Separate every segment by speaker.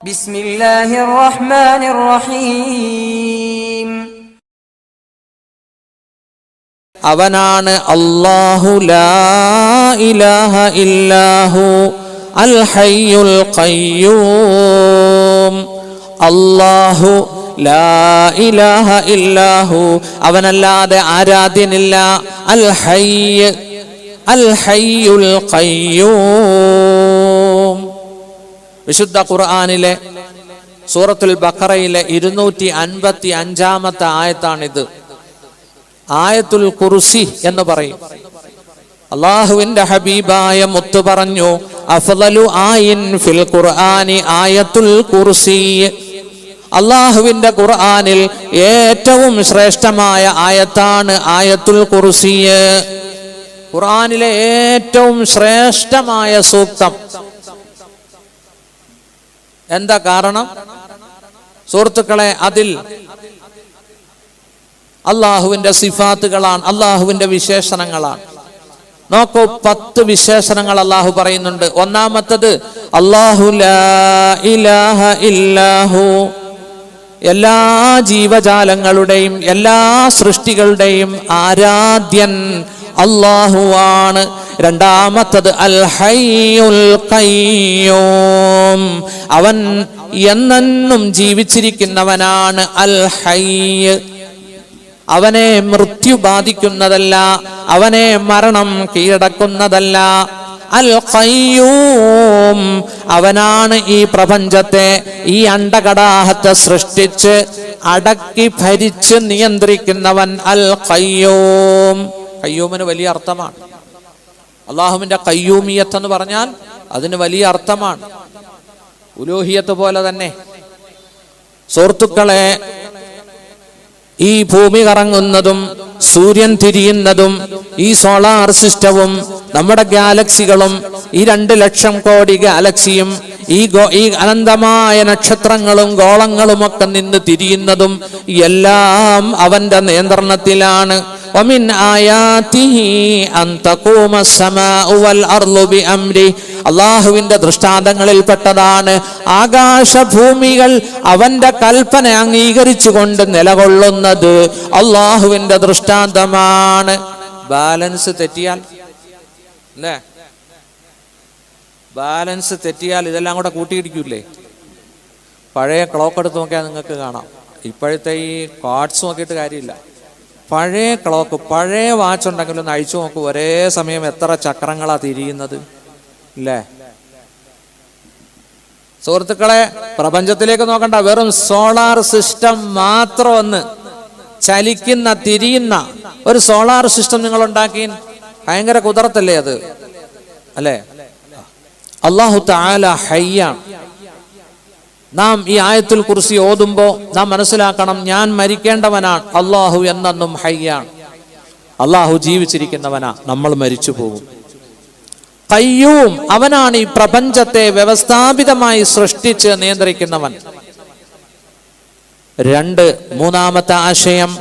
Speaker 1: بسم الله الرحمن الرحيم
Speaker 2: അവനാണ് അല്ലാഹു ലാ ഇലാഹ ഇല്ലാഹു അൽ ഹയ്യുൽ ഖയ്യൂം അല്ലാഹു ലാ ഇലാഹ ഇല്ലാഹു അവനല്ലാതെ ആരാധ്യനില്ല അൽ ഹയ്യ് അൽ ഹയ്യുൽ ഖയ്യൂം വിശുദ്ധ ഖുർആാനിലെ സൂറത്തുൽ ബക്കറയിലെ ഇരുന്നൂറ്റി അൻപത്തി അഞ്ചാമത്തെ ആയത്താണിത്. ആയത്തുൽ കുറുസി എന്ന് പറയും. അള്ളാഹുവിന്റെ ഹബീബായ മുത്തു പറഞ്ഞു അഫലു ഫിൽ ഖുർആനി ആയത്തുൽ കുർസി. അള്ളാഹുവിന്റെ ഖുർആനിൽ ഏറ്റവും ശ്രേഷ്ഠമായ ആയത്താണ് ആയത്തുൽ കുർസി. ഖുർആനിലെ ഏറ്റവും ശ്രേഷ്ഠമായ സൂക്തം എന്താ കാരണം? സുഹൃത്തുക്കളെ അതിൽ അള്ളാഹുവിന്റെ സിഫാത്തുകളാണ് അള്ളാഹുവിന്റെ വിശേഷണങ്ങളാണ്. നോക്കൂ പത്ത് വിശേഷണങ്ങൾ അള്ളാഹു പറയുന്നുണ്ട്. ഒന്നാമത്തത് അള്ളാഹു ഇല്ലാഹു. എല്ലാ ജീവജാലങ്ങളുടെയും എല്ലാ സൃഷ്ടികളുടെയും ആരാധ്യൻ അള്ളാഹുവാണ് രണ്ടാമത്തത് അൽ ഹയ്യുൽ അവൻ എന്നെന്നും ജീവിച്ചിരിക്കുന്നവനാണ് അൽ ഹയ്യ് അവനെ മൃത്യു ബാധിക്കുന്നതല്ല അവനെ മരണം കീഴടക്കുന്നതല്ല. അൽ ഖയ്യൂം അവനാണ് ഈ പ്രപഞ്ചത്തെ ഈ അണ്ടകടാഹത്തെ സൃഷ്ടിച്ച് അടക്കി ഭരിച്ച് നിയന്ത്രിക്കുന്നവൻ അൽ ഖയ്യൂം ഖയ്യൂമിന് വലിയ അർത്ഥമാണ്. അള്ളാഹുവിന്റെ കയ്യൂമിയത്ത് എന്ന് പറഞ്ഞാൽ അതിന് വലിയ അർത്ഥമാണ്. ഉലോഹിയത്ത് പോലെ തന്നെ. സുഹൃത്തുക്കളെ ഈ ഭൂമി കറങ്ങുന്നതും സൂര്യൻ തിരിയുന്നതും ഈ സോളാർ സിസ്റ്റവും നമ്മുടെ ഗാലക്സികളും ഈ രണ്ട് ലക്ഷം കോടി ഗാലക്സിയും ഈ ഗോ ഈ അനന്തമായ നക്ഷത്രങ്ങളും ഗോളങ്ങളും ഒക്കെ നിന്ന് തിരിയുന്നതും എല്ലാം അവന്റെ നിയന്ത്രണത്തിലാണ് ومن آياته أن تقوم السماء والأرض بأمره അള്ളാഹുവിന്റെ ദൃഷ്ടാന്തങ്ങളിൽപ്പെട്ടതാണ് ആകാശഭൂമികൾ അവന്റെ കൽപ്പന അംഗീകരിച്ചുകൊണ്ട് നിലകൊള്ളുന്നത് അള്ളാഹുവിന്റെ ദൃഷ്ടാന്തമാണ് ബാലൻസ് തെറ്റിയാൽ അല്ലേ? ബാലൻസ് തെറ്റിയാൽ ഇതെല്ലാം കൂടെ കൂട്ടിയിടിക്കൂലേ പഴയ ക്ലോക്ക് എടുത്ത് നോക്കിയാൽ നിങ്ങൾക്ക് കാണാം. ഇപ്പോഴത്തെ ഈ കാർഡ്സ് നോക്കിയിട്ട് കാര്യമില്ല. പഴയ ക്ലോക്ക് പഴയ വാച്ച് ഉണ്ടെങ്കിൽ ഒന്ന് അഴിച്ചു നോക്കൂ. ഒരേ സമയം എത്ര ചക്രങ്ങളാ തിരിയുന്നത് ഇല്ലേ സുഹൃത്തുക്കളെ പ്രപഞ്ചത്തിലേക്ക് നോക്കണ്ട. വെറും സോളാർ സിസ്റ്റം മാത്രം ഒന്ന് ചലിക്കുന്ന തിരിയുന്ന ഒരു സോളാർ സിസ്റ്റം നിങ്ങൾ ഉണ്ടാക്കി ഭയങ്കര കുതിർത്തല്ലേ അത്? അല്ലേ? അള്ളാഹു താല ഹയ്യ. നാം ഈ ആയത്തുൽ കുറിച്ച് ഓതുമ്പോൾ നാം മനസ്സിലാക്കണം ഞാൻ മരിക്കേണ്ടവനാണ്. അള്ളാഹു എന്നെന്നും ഹയ്യാണ് അള്ളാഹു ജീവിച്ചിരിക്കുന്നവനാ നമ്മൾ മരിച്ചു പോകും. കയ്യൂം അവനാണ് ഈ പ്രപഞ്ചത്തെ വ്യവസ്ഥാപിതമായി സൃഷ്ടിച്ച് നിയന്ത്രിക്കുന്നവൻ. രണ്ട് മൂന്നാമത്തെ ആശയം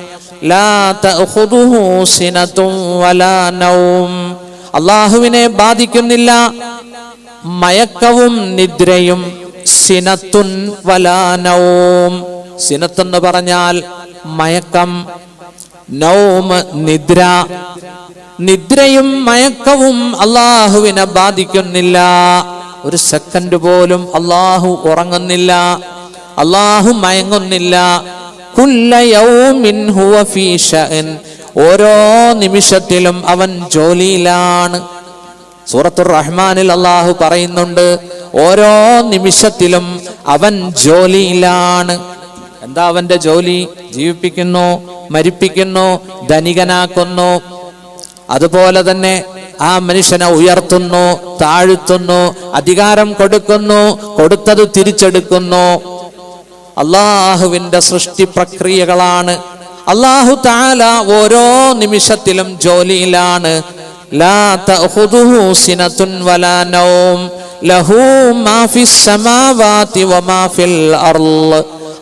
Speaker 2: അള്ളാഹുവിനെ ബാധിക്കുന്നില്ല മയക്കവും നിദ്രയും സിനത്തുൻ വലാനവും സിനത്തെന്ന് പറഞ്ഞാൽ മയക്കം നൗമ് നിദ്ര. നിദ്രയും മയക്കവും അള്ളാഹുവിനെ ബാധിക്കുന്നില്ല. ഒരു സെക്കൻഡ് പോലും അള്ളാഹു ഉറങ്ങുന്നില്ല. അള്ളാഹു മയങ്ങുന്നില്ല. ഓരോ നിമിഷത്തിലും അവൻ ജോലിയിലാണ്. സൂറത്തുർ റഹ്മാനിൽ അള്ളാഹു പറയുന്നുണ്ട് ഓരോ നിമിഷത്തിലും അവൻ ജോലിയിലാണ്. എന്താ അവന്റെ ജോലി? ജീവിപ്പിക്കുന്നു മരിപ്പിക്കുന്നു ധനികനാക്കുന്നു. അതുപോലെ തന്നെ ആ മനുഷ്യനെ ഉയർത്തുന്നു താഴ്ത്തുന്നു അധികാരം കൊടുക്കുന്നു കൊടുത്തത് തിരിച്ചെടുക്കുന്നു. അള്ളാഹുവിന്റെ സൃഷ്ടി പ്രക്രിയകളാണ്. അള്ളാഹു താല ഓരോ നിമിഷത്തിലും ജോലിയിലാണ്.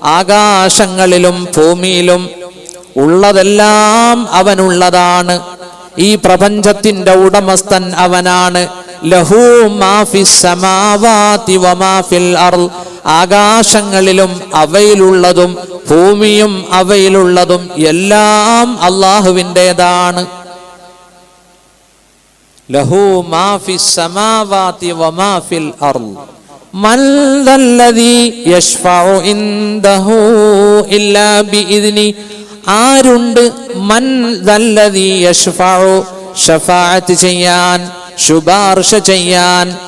Speaker 2: ആകാശങ്ങളിലും ഭൂമിയിലും ഉള്ളതെല്ലാം അവനുള്ളതാണ്. ഈ പ്രപഞ്ചത്തിന്റെ ഉടമസ്ഥൻ അവനാണ്. ലഹു ആകാശങ്ങളിലും അവയിലുള്ളതും ഭൂമിയും അവയിലുള്ളതും എല്ലാം അള്ളാഹുവിന്റെതാണ്. ലഹു ഇൻദഹു ഇല്ലാ ആരുണ്ട്? മൻ ഷഫാഅത്ത് ചെയ്യാൻ ശുപാർശ ചെയ്യാൻ.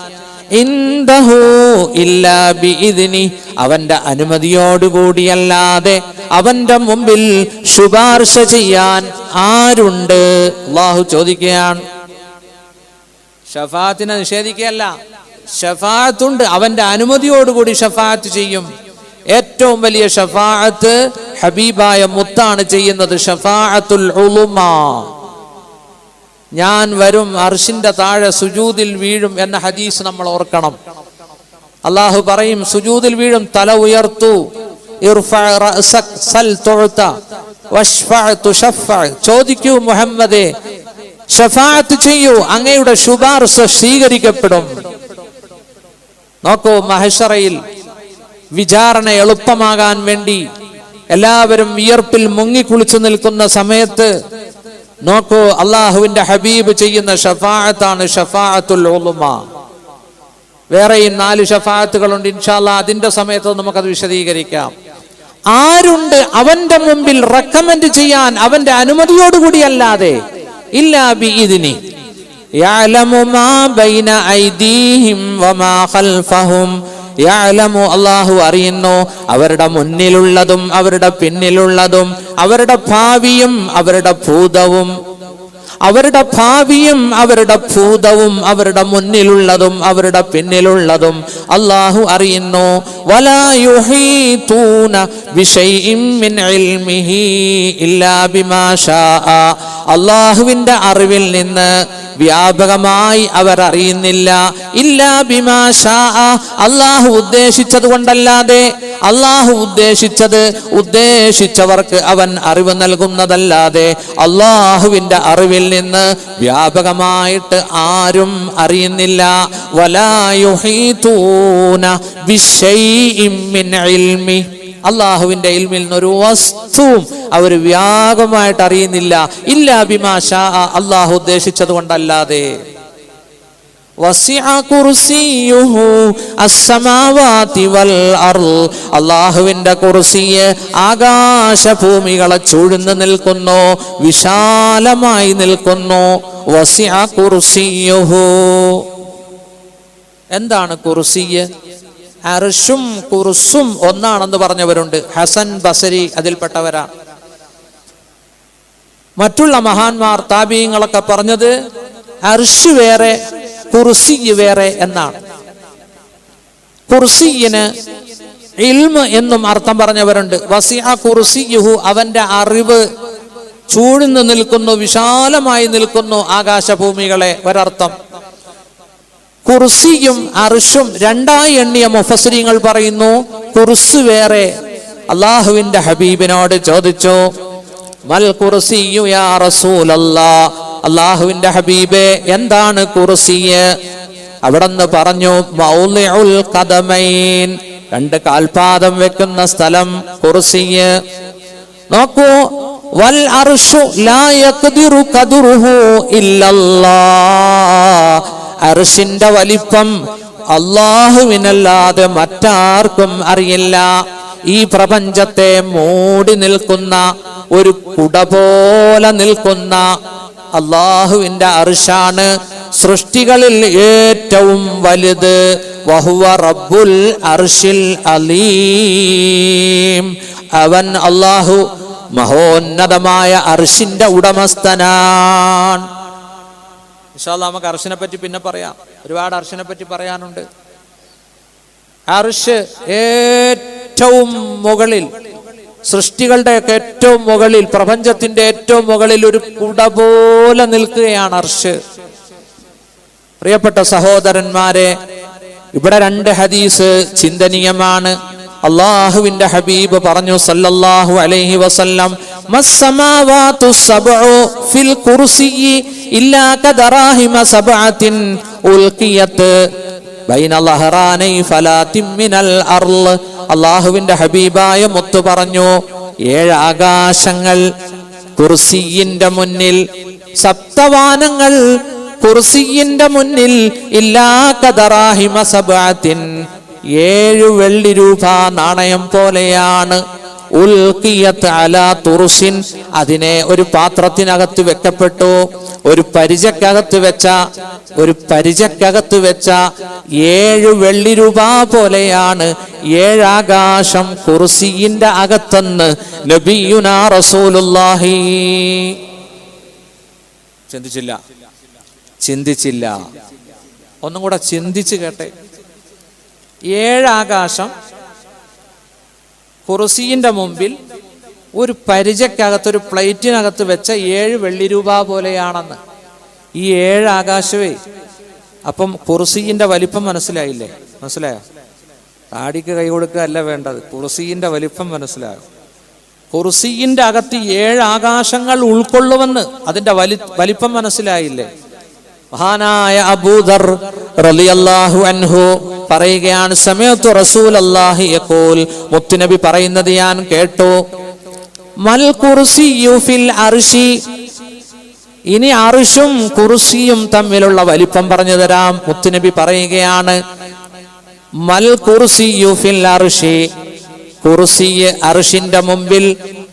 Speaker 2: അവന്റെ അനുമതിയോടുകൂടിയല്ലാതെ അവന്റെ മുമ്പിൽ ശുപാർശ ചെയ്യാൻ ആരുണ്ട്? അള്ളാഹു ചോദിക്കുകയാണ്. ഷഫാത്തിനെ നിഷേധിക്കുകയല്ല. ഷഫാത്തുണ്ട് അവന്റെ അനുമതിയോടുകൂടി ഷഫാത്ത് ചെയ്യും. ഏറ്റവും വലിയ ഷഫാഅത്ത് ഹബീബായ മുത്താണ് ചെയ്യുന്നത് ഷഫാഅത്തുൽ ഉളുമ. ഞാൻ വരും അർഷിന്റെ താഴെ സുജൂദിൽ വീഴും എന്ന ഹദീസ് നമ്മൾ ഓർക്കണം. അള്ളാഹു പറയും സുജൂദിൽ വീഴും തല ഉയർത്തു. ചോദിക്കൂ മുഹമ്മദേ ഷഫാഅത്ത് ചെയ്യൂ അങ്ങയുടെ ശുപാർശ സ്വീകരിക്കപ്പെടും. നോക്കൂ മഹഷറയിൽ വിചാരണ എളുപ്പമാകാൻ വേണ്ടി എല്ലാവരും വിയർപ്പിൽ മുങ്ങിക്കുളിച്ചു നിൽക്കുന്ന സമയത്ത് നോക്കൂ അള്ളാഹുവിന്റെ ഹബീബ് ചെയ്യുന്ന ഷഫാഅത്താണ് ഷഫാഅത്തുൽ ഉളുമ വേറെയും നാല് ഷഫാഅത്തുകളുണ്ട് ഇൻഷാല്ല അതിന്റെ സമയത്ത് നമുക്കത് വിശദീകരിക്കാം ആരുണ്ട് അവന്റെ മുമ്പിൽ റെക്കമെൻഡ് ചെയ്യാൻ അവന്റെ അനുമതിയോടുകൂടി അല്ലാതെ ഇല്ലാ ബി ഇതിനി يعلم ما بين أيديهم وما خلفهم അള്ളാഹു അറിയുന്നു. അവരുടെ മുന്നിലുള്ളതും അവരുടെ പിന്നിലുള്ളതും അവരുടെ ഭാവിയും അവരുടെ ഭൂതവും. അവരുടെ ഭാവിയും അവരുടെ ഭൂതവും അവരുടെ മുന്നിലുള്ളതും അവരുടെ പിന്നിലുള്ളതും അള്ളാഹു അറിയുന്നു. അള്ളാഹുവിന്റെ അറിവിൽ നിന്ന് വ്യാപകമായി അവർ അറിയുന്നില്ല. ഇല്ലാ ബിമാ ശാഅ. അള്ളാഹു ഉദ്ദേശിച്ചത് കൊണ്ടല്ലാതെ അള്ളാഹു ഉദ്ദേശിച്ചത് ഉദ്ദേശിച്ചവർക്ക് അവൻ അറിവ് നൽകുന്നതല്ലാതെ അള്ളാഹുവിന്റെ അറിവിൽ നിന്ന് വ്യാപകമായിട്ട് ആരും അറിയുന്നില്ല. വലായുഹീതൂന ബിശൈഇൻ അള്ളാഹുവിന്റെ ഇൽമിൽ നിന്ന് ഒരു വസ്തുവും അവർ വ്യാപകമായിട്ട് അറിയുന്നില്ല. ഇല്ല അഭിമാഷ അള്ളാഹു ഉദ്ദേശിച്ചത് കൊണ്ടല്ലാതെ. അള്ളാഹുവിന്റെ കുർസിയെ ആകാശഭൂമികളെ ചൂഴ്ന്നു നിൽക്കുന്നു വിശാലമായി നിൽക്കുന്നു. എന്താണ് കുർസിയ്? അർഷും കുറുസും ഒന്നാണെന്ന് പറഞ്ഞവരുണ്ട്. ഹസൻ ബസരി അതിൽപ്പെട്ടവരാ. മറ്റുള്ള മഹാന്മാർ താപീയങ്ങളൊക്കെ പറഞ്ഞത് അർഷ് വേറെ കുർസി വേറെ എന്നാണ്. കുർസിയിന് ഇൽമ് എന്നും അർത്ഥം പറഞ്ഞവരുണ്ട്. വസിഅ കുർസിയുഹു അവന്റെ അറിവ് ചൂഴ്ന്നു നിൽക്കുന്നു വിശാലമായി നിൽക്കുന്നു ആകാശഭൂമികളെ ഒരർത്ഥം. കുർസിയും അർഷും രണ്ടായി എണ്ണിയ മുഫസരിങ്ങൾ പറയുന്നു കുർസ് വേറെ. അള്ളാഹുവിന്റെ ഹബീബിനോട് ചോദിച്ചു മൽ കുർസിയു യാ റസൂലല്ലാ? അള്ളാഹുവിന്റെ ഹബീബെ എന്താണ് കുർസിയ്? അവിടെന്ന് പറഞ്ഞു മൗലിഉൽ കദമൈൻ രണ്ട് കാൽപാദം വെക്കുന്ന സ്ഥലം കുർസിയ്. നോക്കൂ വൽ അർഷു ലാ യഖ്ദിറു ഖദറുഹു ഇല്ലല്ലാഹ് അർഷിന്റെ വലിപ്പം അള്ളാഹുവിനല്ലാതെ മറ്റാർക്കും അറിയില്ല. ഈ പ്രപഞ്ചത്തെ മൂടി നിൽക്കുന്ന ഒരു കുട പോലെ നിൽക്കുന്ന അള്ളാഹുവിന്റെ അർഷാണ് സൃഷ്ടികളിൽ ഏറ്റവും വലുത്. വഹുവ റബ്ബുൽ അർഷിൽ അലീം. അവൻ അള്ളാഹു മഹോന്നതമായ അർഷിന്റെ ഉടമസ്ഥനാണ്. ഇൻഷാല്ല നമുക്ക് അർഷിനെ പറ്റി പിന്നെ പറയാം. ഒരുപാട് അർഷിനെ പറ്റി പറയാനുണ്ട്. അർഷ് ഏറ്റവും മുകളിൽ സൃഷ്ടികളുടെയൊക്കെ ഏറ്റവും മുകളിൽ പ്രപഞ്ചത്തിന്റെ ഏറ്റവും മുകളിൽ ഒരു കുട പോലെ നിൽക്കുകയാണ് അർഷ് പ്രിയപ്പെട്ട സഹോദരന്മാരെ ഇവിടെ രണ്ട് ഹദീസ് ചിന്തനീയമാണ്. അള്ളാഹുവിന്റെ ഹബീബ് പറഞ്ഞു സല്ലല്ലാഹു അലൈഹി വസല്ലം മസ്സമാവാതു സബ്ഉ ഫിൽ കുർസിയി ഇല്ലാ കദറാഹിമ സബ്അത്തിൻ ഉൽഖിയത് ബൈന ലഹറാനൈ ഫലാത്തിൻ അർൾ. അള്ളാഹുവിന്റെ ഹബീബായ മുത്തു പറഞ്ഞു ഏഴ് ആകാശങ്ങൾ കുർസിയിന്റെ മുന്നിൽ സപ്തവാനങ്ങൾ കുർസിയിന്റെ മുന്നിൽ ഇല്ലാ കദറാഹിമ സബഅത്തിൻ ഏഴു വെള്ളി രൂപ നാണയം പോലെയാണ്. ഉൽക്കിയത്ത് അല തുറുസിൻ. അതിനെ ഒരു പാത്രത്തിനകത്ത് വെക്കപ്പെട്ടു. ഒരു പരിചക്കകത്ത് വെച്ച ഒരു പരിചക്കകത്ത് വെച്ച ഏഴ് വെള്ളി രൂപ പോലെയാണ് ഏഴാകാശം കുറുസിന്റെ അകത്തെന്ന് നബിയുനാ റസൂലുള്ളാഹി. ചിന്തിച്ചില്ല. ചിന്തിച്ചില്ല. ഒന്നും കൂടെ ചിന്തിച്ച് കേട്ടെ. ഏഴാകാശം കുറുസീന്റെ മുമ്പിൽ ഒരു പരിചക്കകത്ത് ഒരു പ്ലേറ്റിനകത്ത് വെച്ച ഏഴ് വെള്ളി രൂപ പോലെയാണെന്ന്. ഈ ഏഴ് അപ്പം കുറുസീന്റെ വലിപ്പം മനസ്സിലായില്ലേ? മനസ്സിലായോ? താടിക്ക് കൈ കൊടുക്കുക അല്ല വേണ്ടത്. കുറുസീന്റെ വലിപ്പം മനസ്സിലാകും കുറുസീന്റെ അകത്ത് ഏഴ് ആകാശങ്ങൾ ഉൾക്കൊള്ളുമെന്ന് അതിന്റെ വലി വലിപ്പം മനസ്സിലായില്ലേ? മഹാനായ അബൂദർ റലിയല്ലാഹു അൻഹു പറയുകയാണ് സമയത്തു റസൂൽ അല്ലാഹി യഖൂൽ മുത്തുനബി പറയുന്നത് ഞാൻ കേട്ടു. മൽ കുർസിയു ഫിൽ അർശി ഇനി അർഷും കുർസിയും തമ്മിലുള്ള വലിപ്പം പറഞ്ഞു തരാം. മുത്തുനബി പറയുകയാണ് മൽ കുർസിയു ഫിൽ അർശി കുർസിയെ അർഷിന്റെ മുമ്പിൽ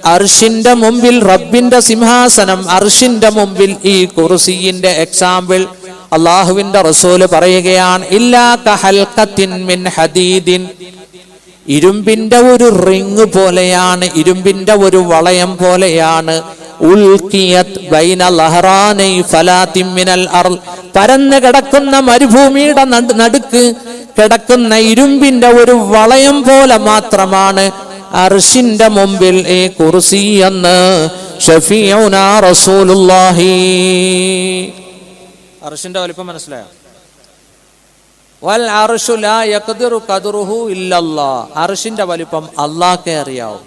Speaker 2: അർഷിന്റെ മുമ്പിൽ റബ്ബിന്റെ സിംഹാസനം അർഷിന്റെ മുമ്പിൽ ഈ കുറുസിന്റെ എക്സാമ്പിൾ അള്ളാഹുവിന്റെ റസൂൽ പറയുകയാണ് ഇല്ലാ മിൻ ഹദീദിൻ. ഇരുമ്പിന്റെ ഒരു റിങ് പോലെയാണ് ഇരുമ്പിന്റെ ഒരു വളയം പോലെയാണ്. പരന്ന് കിടക്കുന്ന മരുഭൂമിയുടെ നടുക്ക് കിടക്കുന്ന ഇരുമ്പിന്റെ ഒരു വളയം പോലെ മാത്രമാണ് അർഷിന്റെ മുമ്പിൽ ഈ കുർസി എന്ന് ഷഫീഉനാ റസൂലുള്ളാഹി. അർഷിന്റെ വലിപ്പം മനസ്സിലായോ? വൽ അർഷു ലാ യഖ്ദിറു ഖദ്റുഹു ഇല്ലല്ലാ. അർഷിന്റെ വലിപ്പം അല്ലാഹ്ക്കേ അറിയാവൂ.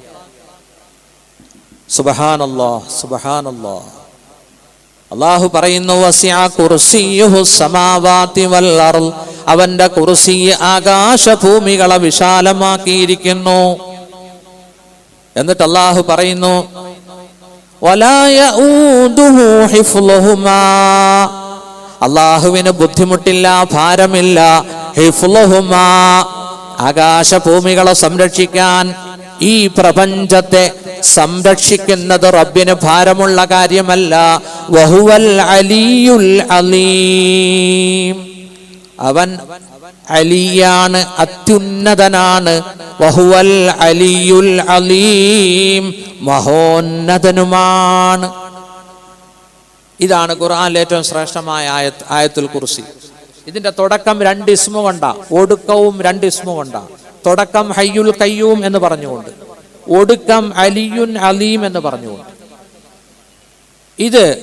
Speaker 2: സുബ്ഹാനല്ലാഹ് സുബ്ഹാനല്ലാഹ്. അള്ളാഹു പറയുന്നു അവന്റെ കുർസി ആകാശഭൂമികളെ വിശാലമാക്കിയിരിക്കുന്നു. എന്നിട്ട് അള്ളാഹു പറയുന്നു അള്ളാഹുവിന് ബുദ്ധിമുട്ടില്ല ഭാരമില്ല ആകാശഭൂമികളെ സംരക്ഷിക്കാൻ ഈ പ്രപഞ്ചത്തെ സംരക്ഷിക്കുന്നത് റബ്ബിന് ഭാരമുള്ള കാര്യമല്ല. വഹുവൽ അലിയുൽ അലീം. അവൻ അലിയാണ് അത്യുന്നതനാണ്. വഹുവൽ അലിയുൽ അലീം മഹോന്നതനുമാണ്. ഇതാണ് ഖുർആനിലെ ഏറ്റവും ശ്രേഷ്ഠമായ ആയത്ത് ആയത്തുൽ കുർസി. ഇതിന്റെ തുടക്കം രണ്ട് ഇസ്മു കൊണ്ടാ ഒടുക്കവും രണ്ട് ഇസ്മു കൊണ്ടാ. തുടക്കം ഹയ്യുൽ കയ്യൂം എന്ന് പറഞ്ഞുകൊണ്ട് ഒടുക്കം അലിയുൻ അലീം എന്ന് പറഞ്ഞുകൊണ്ട്. ഇത്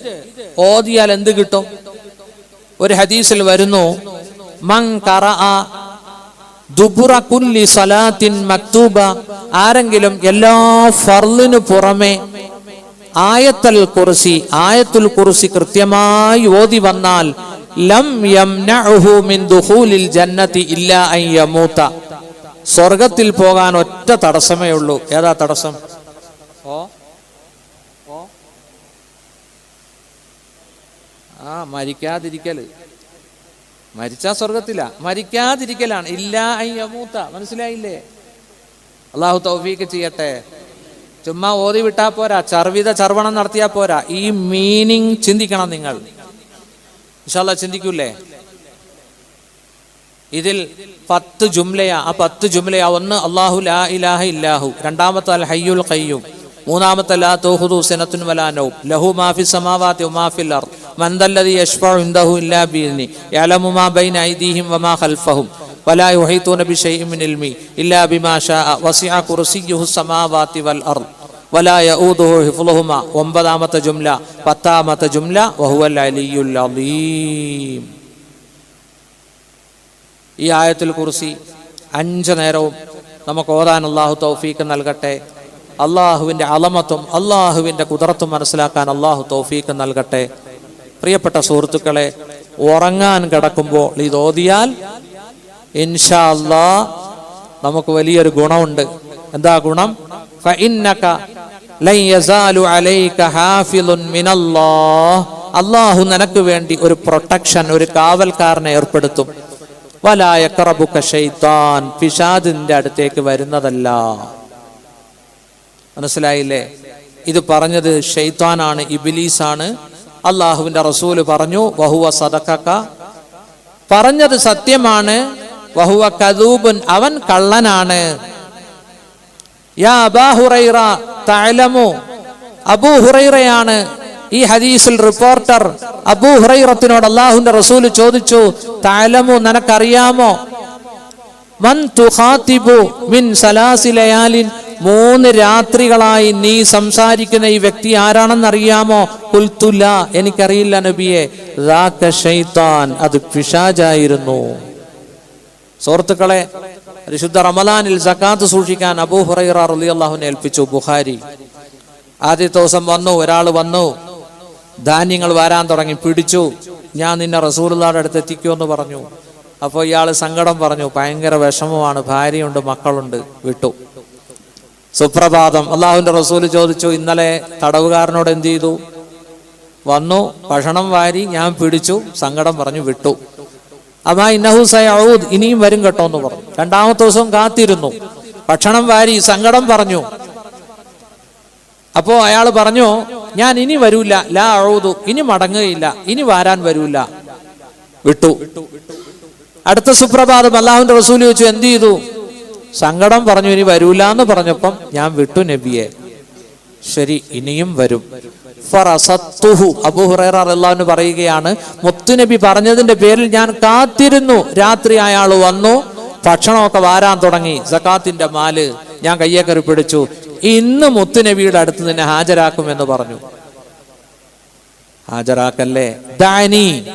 Speaker 2: ഓതിയാൽ എന്ത് കിട്ടും? ഒരു ഹദീസിൽ വരുന്നു മൻ ഖറഅ കുല്ലി സലാത്തിൻ മക്തൂബ. ആരെങ്കിലും എല്ലാ ഫർലിനു പുറമെ ആയത്തൽ കുറിസി ആയത്തുൽ കുറിസി കൃത്യമായി ഓതി വന്നാൽ ലം മിൻ ദുഖൂലിൽ ജന്നതി ഇല്ലാ സ്വർഗത്തിൽ പോകാൻ ഒറ്റ തടസ്സമേ ഉള്ളൂ. ഏതാ തടസ്സം? ഓ. ആ മരിക്കാതിരിക്കൽ. മരിച്ചാ സ്വർഗത്തില. മരിക്കാതിരിക്കലാണ്. ഇല്ല അയ്യമൂത്ത മനസ്സിലായില്ലേ? അള്ളാഹു തൗഫീക്ക് ചെയ്യട്ടെ. ചുമ്മാ ഓതി വിട്ടാ പോരാ. ചർവിത ചർവണം നടത്തിയാ പോരാ. ഈ മീനിങ് ചിന്തിക്കണം നിങ്ങൾ. ഇൻഷാല്ല ചിന്തിക്കൂലേ ഇതിൽ പത്ത് ജുംലയാ. ആ പത്ത് ജുംലയാ. ഒന്ന് അള്ളാഹു ലാ ഇലാഹ ഇല്ലാഹു. രണ്ടാമത്തെ അൽ ഹയ്യുൽ ഖയ്യൂം. മൂന്നാമത്തെ ലാ തോഹുദു സിനത്തുൻ വലാ നൗം. ലഹു മാഫി സമാവാതി വമാഫിൽ അർദ്. മൻ ദല്ലദി യശ്ഫഉ ഇൻദഹു ഇല്ലാ യഅലമു മാ ബൈന ഐദീഹിം വമാ ഖൽഫഹും. ഒമ്പതാമത്തെ ജുംല പത്താമത്തെ ജുംല വഹുവൽ ഈ ആയത്തിൽ കുറിച്ച് അഞ്ച് നേരവും നമുക്ക് ഓതാൻ അള്ളാഹു തൗഫീക്ക് നൽകട്ടെ. അള്ളാഹുവിന്റെ അളമത്തും അള്ളാഹുവിന്റെ കുതിരത്തും മനസ്സിലാക്കാൻ അള്ളാഹു തൗഫീക്ക് നൽകട്ടെ. പ്രിയപ്പെട്ട സുഹൃത്തുക്കളെ ഉറങ്ങാൻ കിടക്കുമ്പോൾ ഇത് ഓതിയാൽ ഇൻഷാ അല്ലാ നമുക്ക് വലിയൊരു ഗുണമുണ്ട്. എന്താ ഗുണം? അള്ളാഹു നിനക്ക് വേണ്ടി ഒരു പ്രൊട്ടക്ഷൻ ഒരു കാവൽക്കാരനെ ഏർപ്പെടുത്തും. വലായ കറബുക്ക ഷെയ്ത്താൻ പിഷാദിന്റെ അടുത്തേക്ക് വരുന്നതല്ല. മനസ്സിലായില്ലേ? ഇത് പറഞ്ഞത് ഷെയ്ത്താനാണ് ഇബിലീസാണ്. അള്ളാഹുവിന്റെ റസൂൽ പറഞ്ഞു വഹുവ സദക്കക്ക പറഞ്ഞത് സത്യമാണ് വഹുവ കദൂബുൻ അവൻ കള്ളനാണ്. യാ അബാ ഹുറൈറ തഅലമു അബൂ ഈ ഹദീസിൽ റിപ്പോർട്ടർ അബൂ ഹുറൈറത്തിനോട് അള്ളാഹുവിന്റെ റസൂൽ ചോദിച്ചു തഅലമു നിനക്കറിയാമോ? മൻ തുഹാത്തിബു മിൻ സലാസി ലയാലിൻ മൂന്ന് രാത്രികളായി നീ സംസാരിക്കുന്ന ഈ വ്യക്തി ആരാണെന്നറിയാമോ? കുൽത്തുല്ല എനിക്കറിയില്ല നബിയെ. ഷൈത്താൻ അത് പിശാജായിരുന്നു സുഹൃത്തുക്കളെ പരിശുദ്ധ റമലാനിൽ സക്കാത്ത് സൂക്ഷിക്കാൻ അബൂ ഹുറൈറ അള്ളാഹുനെ ഏൽപ്പിച്ചു ബുഹാരി ആദ്യത്തെ ദിവസം വന്നു ഒരാൾ വന്നു. ധാന്യങ്ങൾ വരാൻ തുടങ്ങി പിടിച്ചു. ഞാൻ നിന്നെ റസൂലുള്ളാടെ അടുത്ത് എത്തിക്കുമെന്ന് പറഞ്ഞു. അപ്പോൾ ഇയാൾ സങ്കടം പറഞ്ഞു. ഭയങ്കര വിഷമമാണ്. ഭാര്യയുണ്ട് മക്കളുണ്ട്. വിട്ടു. സുപ്രഭാതം. അള്ളാഹുവിന്റെ റസൂൽ ചോദിച്ചു ഇന്നലെ തടവുകാരനോട് എന്ത് ചെയ്തു? വന്നു ഭക്ഷണം വാരി ഞാൻ പിടിച്ചു സങ്കടം പറഞ്ഞു വിട്ടു. അമാ ഇന്നഹു സയഊദ് ഇനിയും വരും കേട്ടോ എന്ന് പറഞ്ഞു. രണ്ടാമത്തെ ദിവസം കാത്തിരുന്നു. ഭക്ഷണം വാരി സങ്കടം പറഞ്ഞു. അപ്പോ അയാൾ പറഞ്ഞു ഞാൻ ഇനി വരൂല ലാ അഴുതു ഇനി മടങ്ങുകയില്ല ഇനി വാരാൻ വരൂല. വിട്ടു. അടുത്ത സുപ്രഭാതം അള്ളാഹുന്റെ റസൂൽ ചോദിച്ചു എന്ത് ചെയ്തു? സങ്കടം പറഞ്ഞു ഇനി വരൂല എന്ന് പറഞ്ഞപ്പം ഞാൻ വിട്ടു നബിയെ. ശരി ഇനിയും വരും. ഫറസത്തുഹു. അബൂ ഹുറൈറ റളിയല്ലാഹു പറയുകയാണ് മുത്തുനബി പറഞ്ഞതിന്റെ പേരിൽ ഞാൻ കാത്തിരുന്നു. രാത്രി അയാൾ വന്നു ഭക്ഷണമൊക്കെ വാരാൻ തുടങ്ങി. സക്കാത്തിന്റെ മാൽ ഞാൻ കയ്യേക്കറി പിടിച്ചു. ഇന്ന് മുത്തുനബിയുടെ അടുത്ത് നിന്നെ ഹാജരാക്കുമെന്ന് പറഞ്ഞു. ഹാജരാക്കല്ലേ? ദാനി.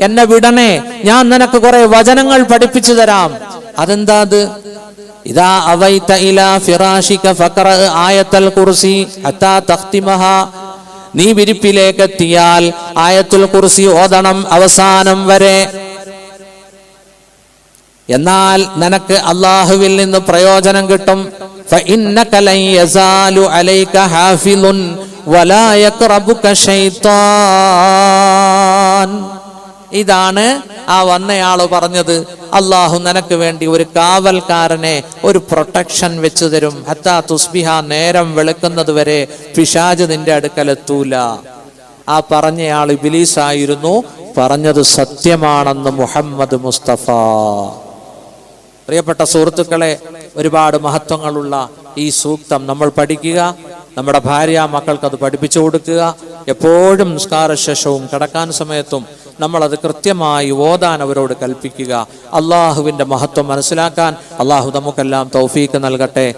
Speaker 2: എന്നെ വിടണേ. ഞാൻ നിനക്ക് കുറെ വചനങ്ങൾ പഠിപ്പിച്ചു തരാം. അതെന്താ അത് ഇതാ അവൈത ഇല ഫിറാഷിക ഫഖറ ആയത്തൽ കുർസി അത്താ തഖ്തിമഹ. നീ വിരിപ്പിലേക്കെത്തിയാൽ ആയത്തുൽ കുർസി ഓതണം അവസാനം വരെ. എന്നാൽ നിനക്ക് അള്ളാഹുവിൽ നിന്ന് പ്രയോജനം കിട്ടും. فإنك لن يزال عليك حافظ ولا يقربك شيطان ഇതാണ് ആ വന്നയാള് പറഞ്ഞത് അള്ളാഹു നിനക്ക് വേണ്ടി ഒരു കാവൽക്കാരനെ ഒരു പ്രൊട്ടക്ഷൻ വെച്ചു തരും ഹത്താ തുസ്ബിഹ നേരം വെളുക്കുന്നത് വരെ പിശാജ് നിന്റെ അടുക്കലെത്തൂല ആ പറഞ്ഞയാൾ ഇബിലീസായിരുന്നു പറഞ്ഞത് സത്യമാണെന്ന് മുഹമ്മദ് മുസ്തഫ പ്രിയപ്പെട്ട സുഹൃത്തുക്കളെ ഒരുപാട് മഹത്വങ്ങളുള്ള ഈ സൂക്തം നമ്മൾ പഠിക്കുക. നമ്മുടെ ഭാര്യ മക്കൾക്ക് അത് പഠിപ്പിച്ചു കൊടുക്കുക. എപ്പോഴും നിസ്കാരശേഷവും കിടക്കാൻ സമയത്തും നമ്മളത് കൃത്യമായി ഓതാൻ അവരോട് കൽപ്പിക്കുക. അള്ളാഹുവിന്റെ മഹത്വം മനസ്സിലാക്കാൻ അള്ളാഹു നമുക്കെല്ലാം തൗഫീക്ക് നൽകട്ടെ.